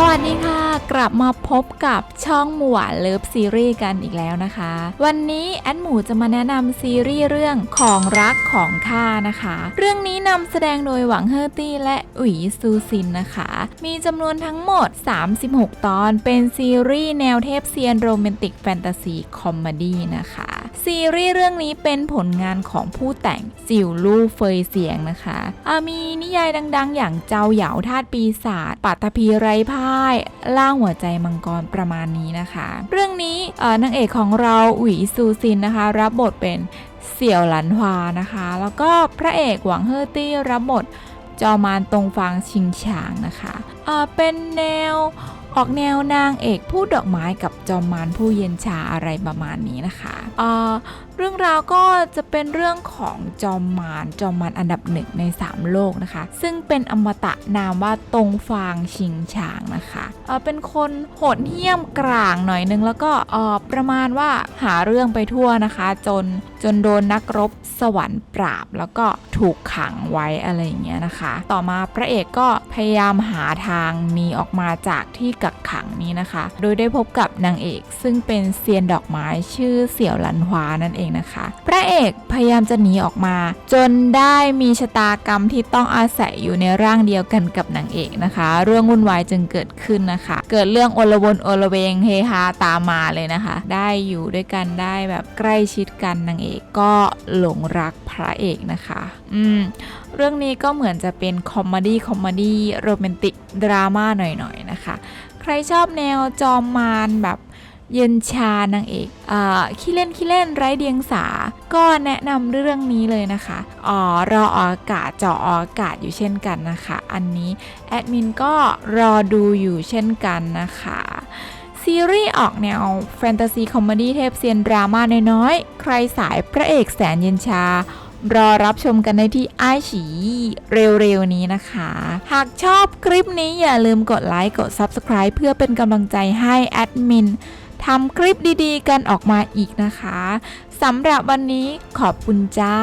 สวัสดีค่ะ กลับมาพบกับช่องหมวเลิฟซีรีส์กันอีกแล้วนะคะ วันนี้แอดหมูจะมาแนะนำซีรีส์เรื่องของรักของข้านะคะ เรื่องนี้นำแสดงโดยหวังเฮอร์ตี้และอุ๋ยซูซินนะคะ มีจำนวนทั้งหมด 36 ตอนเป็นซีรีส์แนวเทพเซียนโรแมนติกแฟนตาซีคอมเมดี้นะคะ ซีรีส์เรื่องนี้เป็นผลงานของผู้แต่งจิวลู่เฟยเสียงนะคะอามีนิยายดัง ๆ อย่างเจ้าเหยาทาสปีศาจปัตภีไรพ่ายล่างหัวใจมังกรประมาณนี้นะคะ เรื่องนี้นางเอกของเราอุ๋ยซูซินนะคะ รับบทเป็นเสี่ยวหลันฮวานะคะ แล้วก็พระเอกหวังเฮอร์ตี้รับบทจอมานตรงฟางชิงฉางนะคะเเป็นแนว ออกแนวนางเอกพูดดอกไม้กับจอมมารผู้เย็นชาอะไรประมาณนี้นะคะเเรื่องราวก็จะเป็นเรื่องของจอมมารจอมมารอันดับหนึ่งใน 3 โลกนะคะ ซึ่งเป็นอมตะนามว่าตรงฟางชิงฉางนะคะเเป็นคนโหดเหี้ยมกลางหน่อยนึงแล้วก็ประมาณว่าหาเรื่องไปทั่วนะคะ จนจนโดนนักรบสวรรค์ปราบ แล้วก็ถูกขังไว้อะไรอย่างเงี้ยนะคะ ต่อมาพระเอกก็พยายามหาทางหนีออกมาจากที่กักขังนี้นะคะ โดยได้พบกับนางเอก ซึ่งเป็นเซียนดอกไม้ชื่อเสี่ยวหลันฮวานั่นเองนะคะ พระเอกพยายามจะหนีออกมา จนได้มีชะตากรรมที่ต้องอาศัยอยู่ในร่างเดียวกันกับนางเอกนะคะ เรื่องวุ่นวายจึงเกิดขึ้นนะคะ เกิดเรื่องโอลวนโอลเวงเฮฮาตามมาเลยนะคะ ได้อยู่ด้วยกันได้แบบใกล้ชิดกันนางเอกก็หลงรักพระเอกนะคะ อืมเรื่องนี้ก็เหมือนจะเป็นคอมเมดี้คอมเมดี้โรแมนติกดราม่าหน่อย รชอบแนวจอมมารแบบเย็นชานางเอกอขี้เล่นขี้เล่นไร้เดียงสา ก็แนะนำเรื่องนี้เลยนะคะอ๋อรออากาศเจาะออากาศอยู่เช่นกันนะคะ อันนี้แอดมินก็รอดูอยู่เช่นกันนะคะซีรีส์ออกแนวแฟนตาซีคอมเมดี้เทพเซียนดราม่าน้อยๆ ใครสายพระเอกแสนเย็นชา รอรับชมกันได้ที่ไอฉีเร็วๆนี้นะคะ หากชอบคลิปนี้อย่าลืมกดไลค์กด Subscribe เพื่อเป็นกำลังใจให้แอดมินทำคลิปดีๆ กันออกมาอีกนะคะสำหรับวันนี้ขอบคุณจ้า